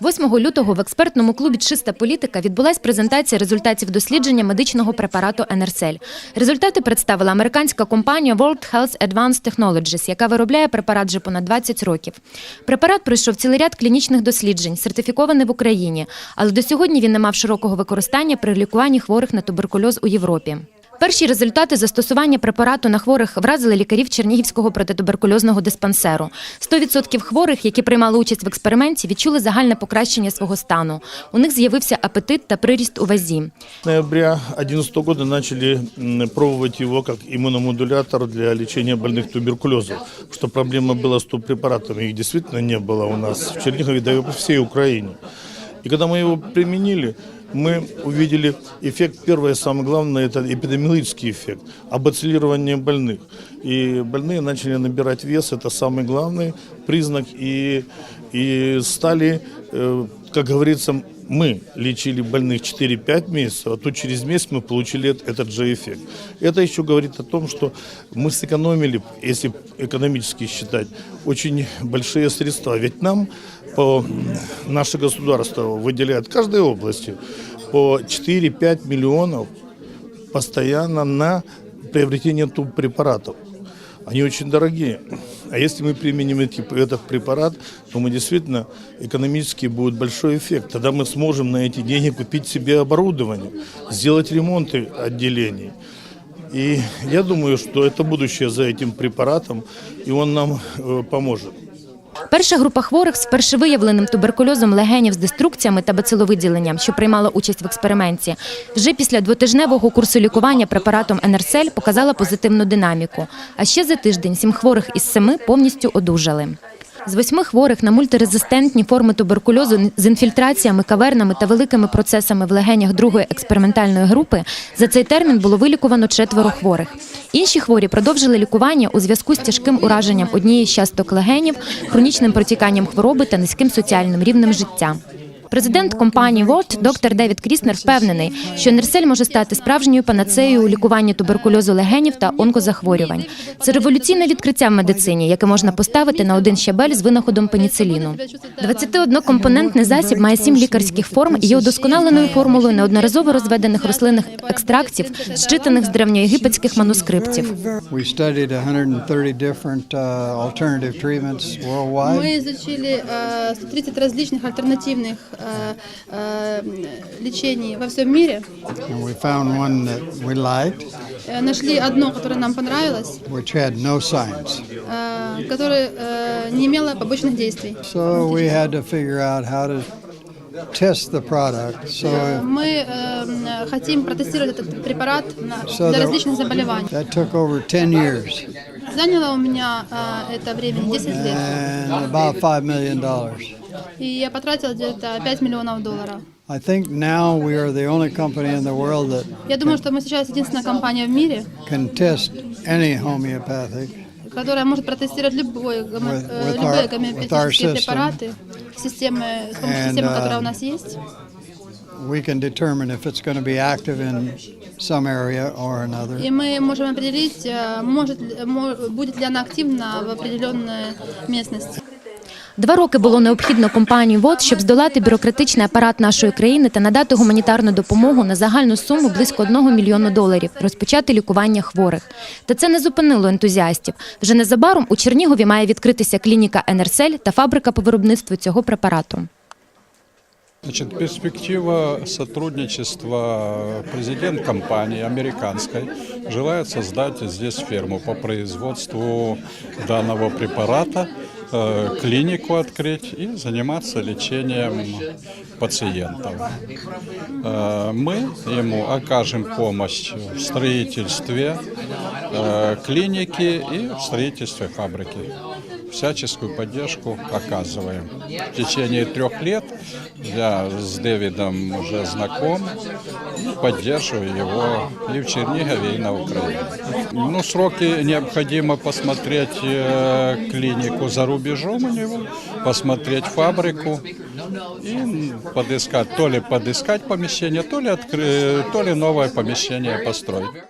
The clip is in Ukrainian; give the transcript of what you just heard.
8 лютого в експертному клубі Чиста політика відбулась презентація результатів дослідження медичного препарату Енерсель. Результати представила американська компанія World Health Advanced Technologies, яка виробляє препарат вже понад 20 років. Препарат пройшов цілий ряд клінічних досліджень, сертифікований в Україні, але до сьогодні він не мав широкого використання при лікуванні хворих на туберкульоз у Європі. Перші результати застосування препарату на хворих вразили лікарів Чернігівського протитуберкульозного диспансеру. 100% хворих, які приймали участь в експерименті, відчули загальне покращення свого стану. У них з'явився апетит та приріст у вазі. ноября 2011 года начали м, пробовать его как иммуномодулятор для лечения больных туберкулезом, потому что проблема была с препаратами, их действительно не было у нас в Чернигове, да и по всей Украине. И когда мы его применили, мы увидели эффект, первое, самое главное, это эпидемиологический эффект, абацилирование больных. И больные начали набирать вес, это самый главный признак, и, и стали, э, как говорится, мы лечили больных 4-5 месяцев, а тут через месяц мы получили эт- этот же эффект. Это еще говорит о том, что мы сэкономили, если экономически считать, очень большие средства. Ведь нам по наше государство выделяет каждой области по 4-5 миллионов постоянно на приобретение туб-препаратов. Они очень дорогие. А если мы применим эти, этот препарат, то мы действительно экономически будет большой эффект. Тогда мы сможем на эти деньги купить себе оборудование, сделать ремонты отделений. И я думаю, что это будущее за этим препаратом, и он нам э, поможет. Перша група хворих з першовиявленим туберкульозом легенів з деструкціями та бациловиділенням, що приймала участь в експерименті, вже після двотижневого курсу лікування препаратом Енерсель показала позитивну динаміку. А ще за тиждень сім хворих із семи повністю одужали. З восьми хворих на мультирезистентні форми туберкульозу з інфільтраціями, кавернами та великими процесами в легенях другої експериментальної групи за цей термін було вилікувано четверо хворих. Інші хворі продовжили лікування у зв'язку з тяжким ураженням однієї з часток легенів, хронічним протіканням хвороби та низьким соціальним рівнем життя. Президент компанії World доктор Девід Кріснер впевнений, що Нерсель може стати справжньою панацеєю у лікуванні туберкульозу легенів та онкозахворювань. Це революційне відкриття в медицині, яке можна поставити на один щабель з винаходом пеніциліну. 21-компонентний засіб має сім лікарських форм і є удосконаленою формулою неодноразово розведених рослинних екстрактів, зчитаних з древньоєгипетських манускриптів. We studied 130 different uh, alternative treatments worldwide. Мы изучили э, 130 различных альтернативных э, э, лечений во всем мире. And we found one that we liked, Э, Нашли одно, которое нам понравилось, which had no signs. э, которое э, не имело побочных действий. So we had to figure out how to test the product. So Мы э, хотим протестировать этот препарат на- So для that- различных заболеваний. that took over 10 years Заняло у меня э, это время 10 лет, and about $5 million. и я потратила где-то 5 миллионов долларов. I think now we are the only company in the world that Я думаю, что мы сейчас единственная компания в мире, can test any homeopathic которая может протестировать любой, гомо- With- э, with любые our- гомеопатические with our system. препараты, системы, с помощью And, системы, uh, которая у нас есть. we can determine if it's going to be active in some area or another. И мы можем определить, э, может, мо- будет ли она активна в определенной местности. Два роки було необхідно компанії ВОД, щоб здолати бюрократичний апарат нашої країни та надати гуманітарну допомогу на загальну суму близько 1 мільйону доларів, розпочати лікування хворих. Та це не зупинило ентузіастів. Вже незабаром у Чернігові має відкритися клініка Енерсель та фабрика по виробництву цього препарату. Значит, перспектива сотрудничества президент компании американской желает создать здесь ферму по производству данного препарата, э, клинику открыть и заниматься лечением пациентов. Э, Мы ему окажем помощь в строительстве э, клиники и в строительстве фабрики. Всяческую поддержку оказываем. В течение трех лет я с Дэвидом уже знаком поддерживаю его и в Чернигове, и на Украине. Ну, сроки необходимо посмотреть э, клинику за рубежом у него, посмотреть фабрику и подыскать, то ли подыскать помещение, то ли, откры, то ли новое помещение построить.